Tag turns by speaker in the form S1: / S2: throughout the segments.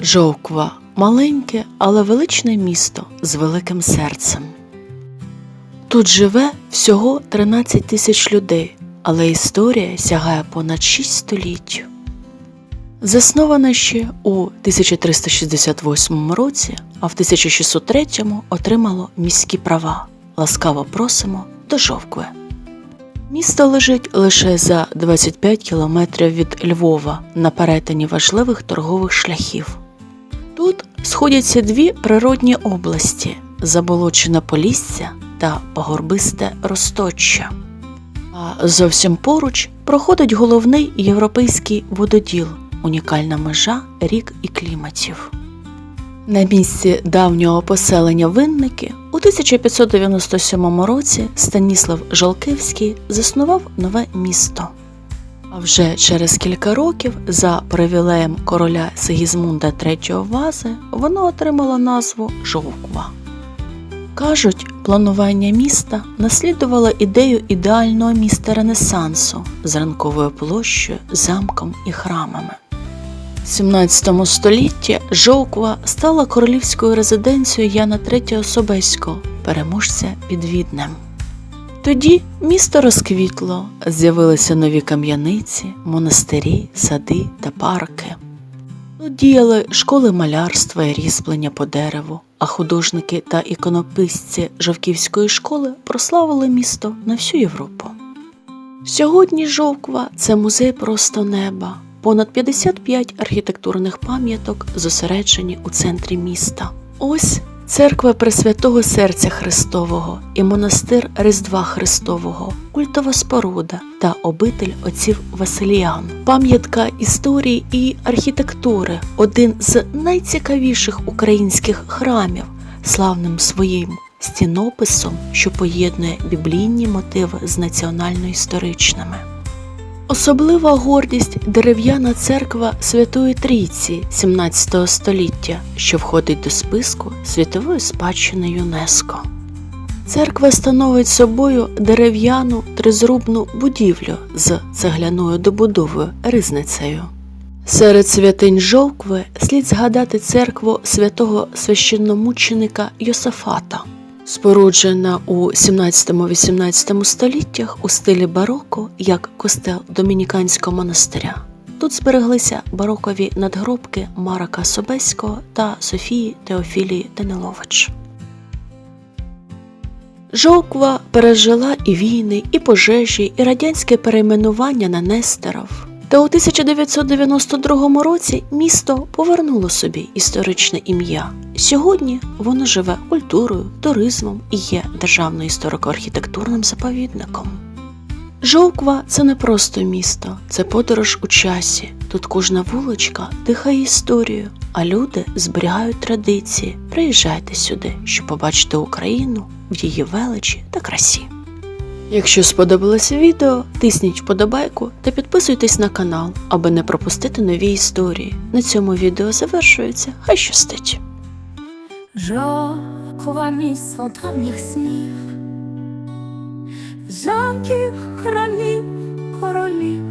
S1: Жовква маленьке, але величне місто з великим серцем. Тут живе всього 13 тисяч людей, але історія сягає понад 6 століть. Засноване ще у 1368 році, а в 1603 отримало міські права. Ласкаво просимо до Жовкви. Місто лежить лише за 25 кілометрів від Львова на перетині важливих торгових шляхів. Сходяться дві природні області заболочене Полісся та погорбисте Росточчя. А зовсім поруч проходить головний європейський вододіл, унікальна межа рік і кліматів. На місці давнього поселення Винники у 1597 році Станіслав Жолкевський заснував нове місто. А вже через кілька років, за привілеєм короля Сигізмунда III Вази, воно отримало назву Жовква. Кажуть, планування міста наслідувало ідею ідеального міста Ренесансу з ранковою площею, замком і храмами. В 17 столітті Жовква стала королівською резиденцією Яна III Собеського, переможця під Віднем. Тоді місто розквітло, з'явилися нові кам'яниці, монастирі, сади та парки. Тут діяли школи малярства і різьблення по дереву, а художники та іконописці Жовківської школи прославили місто на всю Європу. Сьогодні Жовква це музей просто неба, понад 55 архітектурних пам'яток зосереджені у центрі міста. Ось церква Пресвятого Серця Христового і монастир Різдва Христового, культова споруда та обитель отців Василіян, пам'ятка історії і архітектури, один з найцікавіших українських храмів, славним своїм стінописом, що поєднує біблійні мотиви з національно-історичними. Особлива гордість дерев'яна церква Святої Трійці 17 століття, що входить до списку світової спадщини ЮНЕСКО. Церква становить собою дерев'яну тризрубну будівлю з цегляною добудовою ризницею. Серед святинь Жовкви слід згадати церкву святого священномученика Йосафата, споруджена у 17-18 століттях у стилі бароко як костел домініканського монастиря. Тут збереглися барокові надгробки Марака Собеського та Софії Теофілії Данилович. Жовква пережила і війни, і пожежі, і радянське перейменування на Нестеров. Та у 1992 році місто повернуло собі історичне ім'я. Сьогодні воно живе культурою, туризмом і є державною історико-архітектурним заповідником. Жовква це не просто місто, це подорож у часі. Тут кожна вуличка дихає історію, а люди зберігають традиції. Приїжджайте сюди, щоб побачити Україну в її величі та красі. Якщо сподобалося відео, тисніть вподобайку та підписуйтесь на канал, аби не пропустити нові історії. На цьому відео завершується. Хай щастить!
S2: Жахова місто давніх снів, замків, храмів, королів,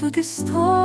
S2: тут історія.